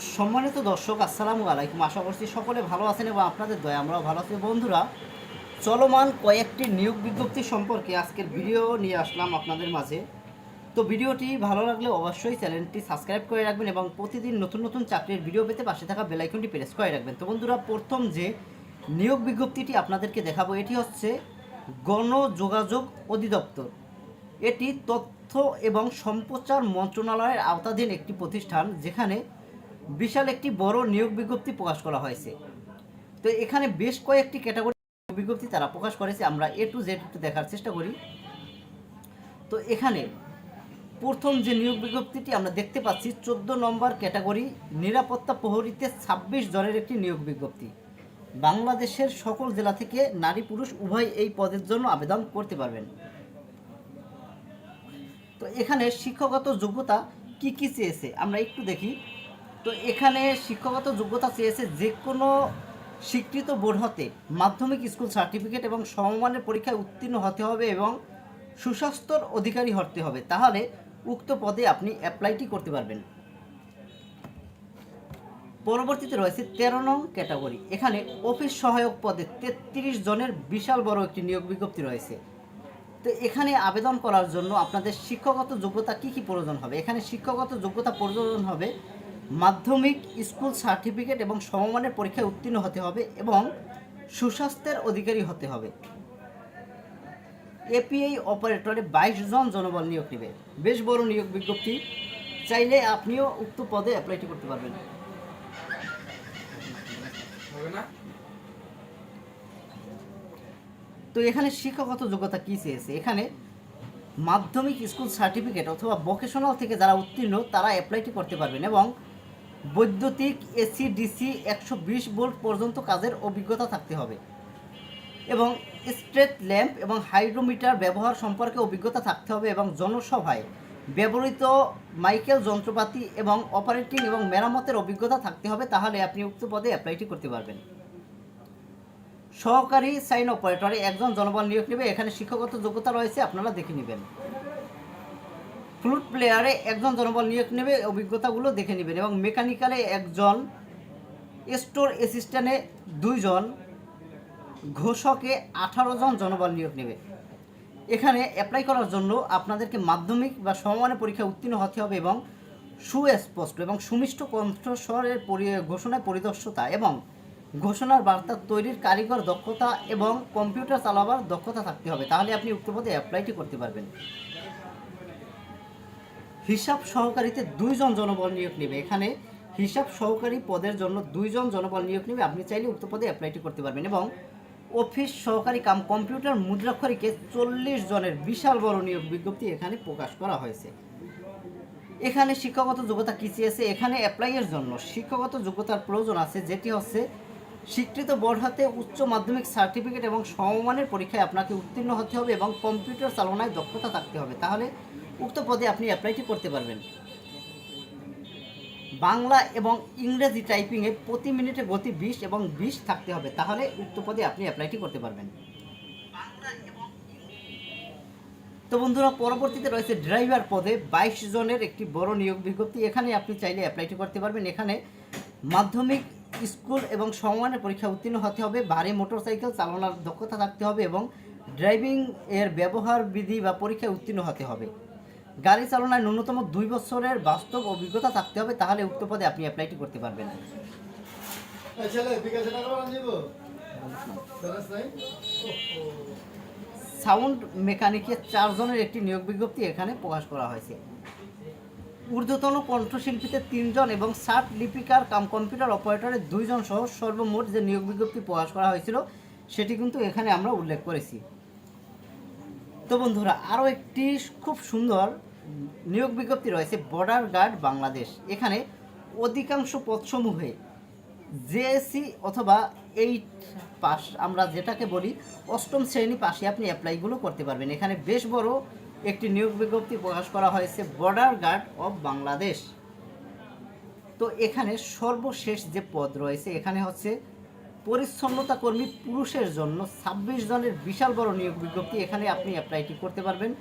সম্মানিত দর্শক, আসসালামু আলাইকুম। আশা করছি সকলে ভালো আছেন এবং আপনাদের দয়া, আমরাও ভালো আছি। বন্ধুরা, চলমান কয়েকটি নিয়োগ বিজ্ঞপ্তি সম্পর্কে আজকের ভিডিও নিয়ে আসলাম আপনাদের মাঝে। তো ভিডিওটি ভালো লাগলে অবশ্যই চ্যানেলটি সাবস্ক্রাইব করে রাখবেন এবং প্রতিদিন নতুন নতুন চাকরির ভিডিও পেতে পাশে থাকা বেলাইকনটি প্রেস করে রাখবেন। তো বন্ধুরা, প্রথম যে নিয়োগ বিজ্ঞপ্তিটি আপনাদেরকে দেখাবো, এটি হচ্ছে গণযোগাযোগ অধিদপ্তর। এটি তথ্য এবং সম্প্রচার মন্ত্রণালয়ের আওতাধীন একটি প্রতিষ্ঠান, যেখানে বিশাল একটি বড় নিয়োগ বিজ্ঞপ্তি প্রকাশ করা হয়েছে। তো এখানে বেশ কয়েকটি ক্যাটাগরি বিজ্ঞপ্তি তারা প্রকাশ করেছে, আমরা এ টু জেড একটু দেখার চেষ্টা করি। তো এখানে প্রথম যে নিয়োগ বিজ্ঞপ্তিটি আমরা দেখতে পাচ্ছি, চোদ্দ নম্বর ক্যাটাগরি নিরাপত্তা প্রহরীতে ছাব্বিশ জনের একটি নিয়োগ বিজ্ঞপ্তি। বাংলাদেশের সকল জেলা থেকে নারী পুরুষ উভয় এই পদের জন্য আবেদন করতে পারবেন। তো এখানে শিক্ষাগত যোগ্যতা কি কি চেয়েছে, আমরা একটু দেখি। তো এখানে শিক্ষাগত যোগ্যতা চেয়েছে যে কোনো স্বীকৃত বোর্ড হতে। মাধ্যমিক স্কুল সার্টিফিকেট এবং সমমানের পরীক্ষায় উত্তীর্ণ হতে হবে এবং সুস্বাস্থ্যর অধিকারী হতে হবে। তাহলে উক্ত পদে আপনি অ্যাপ্লাইটি করতে পারবেন। পরবর্তীতে রয়েছে তেরো নং ক্যাটাগরি এখানে অফিস সহায়ক পদে তেত্রিশ জনের বিশাল বড় একটি নিয়োগ বিজ্ঞপ্তি রয়েছে। তো এখানে আবেদন করার জন্য আপনাদের শিক্ষাগত যোগ্যতা কি কি প্রয়োজন হবে? এখানে শিক্ষাগত যোগ্যতা প্রয়োজন হবে মাধ্যমিক স্কুল সার্টিফিকেট এবং সমমানের পরীক্ষায় উত্তীর্ণ হতে হবে এবং সুস্বাস্থ্যের অধিকারী হতে হবে। এপিআই অপারেটরে বাইশ জন জনবল নিয়োগ নেবে। বেশ বড় নিয়োগ বিজ্ঞপ্তি। চাইলে আপনিও উক্ত পদে অ্যাপ্লাইটি করতে পারবেন। তো এখানে শিক্ষাগত যোগ্যতা কী চেয়েছে? এখানে মাধ্যমিক স্কুল সার্টিফিকেট অথবা ভোকেশনাল থেকে যারা উত্তীর্ণ তারা অ্যাপ্লাইটি করতে পারবেন এবং বৈদ্যুতিক এসি, ডিসি একশো বিশ ভোল্ট পর্যন্ত কাজের অভিজ্ঞতা থাকতে হবে এবং স্ট্রেট ল্যাম্প এবং হাইড্রোমিটার ব্যবহার সম্পর্কে অভিজ্ঞতা থাকতে হবে এবং জনসভায় ব্যবহৃত মাইকেল যন্ত্রপাতি এবং অপারেটিং এবং মেরামতের অভিজ্ঞতা থাকতে হবে, তাহলে আপনি উক্ত পদে অ্যাপ্লাইটি করতে পারবেন। সহকারী সাইন অপারেটরে একজন জনবল নিয়োগ নেবে, এখানে শিক্ষাগত যোগ্যতা রয়েছে, আপনারা দেখে নেবেন। ফ্লুট প্লেয়ারে একজন জনবল নিয়োগ নেবে, অভিজ্ঞতাগুলো দেখে নেবেন এবং মেকানিক্যালে একজন, স্টোর অ্যাসিস্ট্যান্টে দুইজন, ঘোষকে আঠারো জন জনবল নিয়োগ নেবে। এখানে অ্যাপ্লাই করার জন্য আপনাদেরকে মাধ্যমিক বা সমমানের পরীক্ষায় উত্তীর্ণ হতে হবে এবং সুস্পষ্ট এবং সুমিষ্ট কণ্ঠস্বরের পরি, ঘোষণায় পরিদর্শতা এবং ঘোষণার বার্তা তৈরির কারিগর দক্ষতা এবং কম্পিউটার চালাবার দক্ষতা থাকতে হবে। তাহলে আপনি উক্ত পদে অ্যাপ্লাইটি করতে পারবেন। হিসাব সহকারীতে দুইজন জনবল নিয়োগ নেবে। এখানে হিসাব সহকারী পদের জন্য দুইজন জনবল নিয়োগ নেবে। আপনি চাইলে উক্ত পদে অ্যাপ্লাইটি করতে পারবেন এবং অফিস সহকারী কাম কম্পিউটার মুদ্রাক্ষরীকে চল্লিশ জনের বিশাল বড় নিয়োগ বিজ্ঞপ্তি এখানে প্রকাশ করা হয়েছে। এখানে শিক্ষাগত যোগ্যতা কী চেয়েছে এখানে অ্যাপ্লাইয়ের জন্য শিক্ষাগত যোগ্যতার প্রয়োজন আছে, যেটি হচ্ছে স্বীকৃত বোর্ড হাতে উচ্চ মাধ্যমিক সার্টিফিকেট এবং সমমানের পরীক্ষায় আপনাকে উত্তীর্ণ হতে হবে এবং কম্পিউটার চালনায় দক্ষতা থাকতে হবে। তাহলে উক্ত পদে আপনি অ্যাপ্লাইটি করতে পারবেন। বাংলা এবং ইংরেজি টাইপিংয়ে প্রতি মিনিটে গতি বিশ এবং বিশ থাকতে হবে, তাহলে উক্ত পদে আপনি অ্যাপ্লাইটি করতে পারবেন। তো বন্ধুরা, পরবর্তীতে রয়েছে ড্রাইভার পদে বাইশ জনের একটি বড় নিয়োগ বিজ্ঞপ্তি। এখানে আপনি চাইলে অ্যাপ্লাইটি করতে পারবেন। এখানে মাধ্যমিক স্কুল এবং সমমানের পরীক্ষা উত্তীর্ণ হতে হবে ভারী মোটরসাইকেল চালানোর দক্ষতা থাকতে হবে এবং ড্রাইভিং এর ব্যবহার বিধি বা পরীক্ষায় উত্তীর্ণ হতে হবে। গাড়ি চালনায় ন্যূনতম দুই বছরের বাস্তব অভিজ্ঞতা থাকতে হবে তাহলে উক্ত পদে আপনি অ্যাপ্লাইটি করতে পারবেন। সাউন্ড মেকানিকের চারজনের একটি নিয়োগ বিজ্ঞপ্তি এখানে প্রকাশ করা হয়েছে। ঊর্ধ্বতন কণ্ঠশিল্পীতে তিনজন এবং ষাট লিপিকার কাম কম্পিউটার অপারেটরের দুইজন সহ সর্বমোট যে নিয়োগ বিজ্ঞপ্তি প্রকাশ করা হয়েছিল সেটি কিন্তু এখানে আমরা উল্লেখ করেছি। তো বন্ধুরা আরও একটি খুব সুন্দর নিয়োগ বিজ্ঞপ্তি রয়েছে বর্ডার গার্ড বাংলাদেশ এখানে অধিকাংশ পদসমূহে জেএসসি অথবা এইট পাস, আমরা যেটাকে বলি অষ্টম শ্রেণি পাশে আপনি অ্যাপ্লাইগুলো করতে পারবেন। এখানে বেশ বড় একটি নিয়োগ বিজ্ঞপ্তি প্রকাশ করা হয়েছে বর্ডার গার্ড অফ বাংলাদেশ তো এখানে সর্বশেষ যে পদ রয়েছে, এখানে হচ্ছে পরিচ্ছন্নতা কর্মী পুরুষের জন্য ছাব্বিশ জনের বিশাল বড় নিয়োগ বিজ্ঞপ্তি। এখানে আপনি অ্যাপ্লাইটি করতে পারবেন।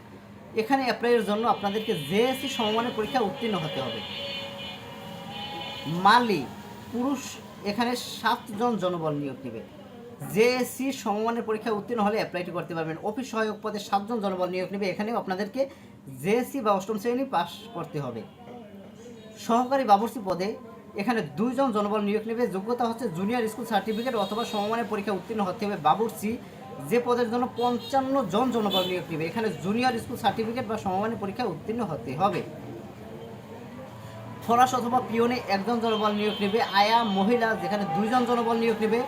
এখানে অ্যাপ্লাইয়ের জন্য আপনাদেরকে জেএসসি সমমানের পরীক্ষা উত্তীর্ণ হতে হবে। মালি, পুরুষ, এখানে সাতজন জনবল নিয়োগ নেবে। জেএসসি সমমানের পরীক্ষা উত্তীর্ণ হলে অ্যাপ্লাইটি করতে পারবেন। অফিস সহায়ক পদে সাতজন জনবল নিয়োগ নেবে। এখানেও আপনাদেরকে জেএসসি বা অষ্টম শ্রেণি পাস করতে হবে। সহকারী বাবুর্চি পদে এখানে দুইজন জনবল নিয়োগ নেবে। যোগ্যতা হচ্ছে জুনিয়র স্কুল সার্টিফিকেট অথবা সমমানের পরীক্ষা উত্তীর্ণ হতে হবে বাবুর্চি যে পদের জন্য পঞ্চান্ন জন জনবল নিয়োগ নেবে, এখানে জুনিয়র স্কুল সার্টিফিকেট বা সমমানের পরীক্ষা উত্তীর্ণ হতে হবে। ফরাস অথবা পিওনে একজন জনবল নিয়োগ নেবে, আয়া মহিলা যেখানে দুইজন জনবল নিয়োগ নেবে,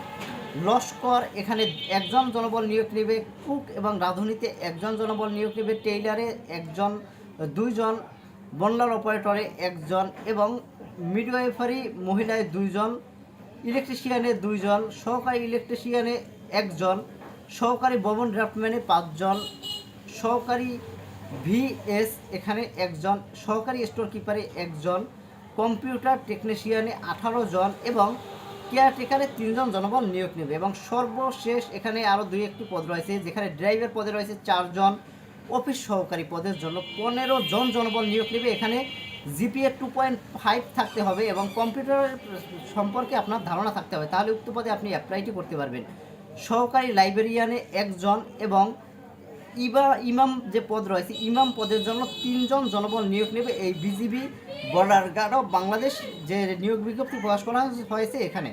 লস্কর এখানে একজন জনবল নিয়োগ নেবে, কুক এবং রাঁধুনিতে একজন জনবল নিয়োগ নেবে, টেইলারে একজন, দুইজন বন্ডার অপারেটরে একজন এবং মিডওয়াইফারি মহিলায় দুইজন, ইলেকট্রিশিয়ানে দুইজন, সহকারী ইলেকট্রিশিয়ানে একজন সহকারী ভবন ড্রাফটম্যানে পাঁচজন, সহকারী ভিএস এখানে একজন, সহকারী স্টোর কিপারে একজন, কম্পিউটার টেকনিশিয়ানে আঠারো জন এবং কেয়ারটেকারে তিনজন জনবল নিয়োগ নেবে এবং সর্বশেষ এখানে আরও দুই একটি পদ রয়েছে, যেখানে ড্রাইভার পদে রয়েছে চারজন, অফিস সহকারী পদের জন্য পনেরো জন জনবল নিয়োগ নেবে। এখানে জিপিএ টু পয়েন্ট ফাইভ থাকতে হবে এবং কম্পিউটার সম্পর্কে আপনার ধারণা থাকতে হবে। তাহলে উক্ত পদে আপনি অ্যাপ্লাইটি করতে পারবেন। সহকারী লাইব্রেরিয়ানে একজন এবং ইবা ইমাম যে পদ রয়েছে, ইমাম পদের জন্য তিনজন জনবল নিয়োগ নেবে এই BGB border guard of Bangladesh, যে নিয়োগ বিজ্ঞপ্তি প্রকাশ করা হয়েছে এখানে।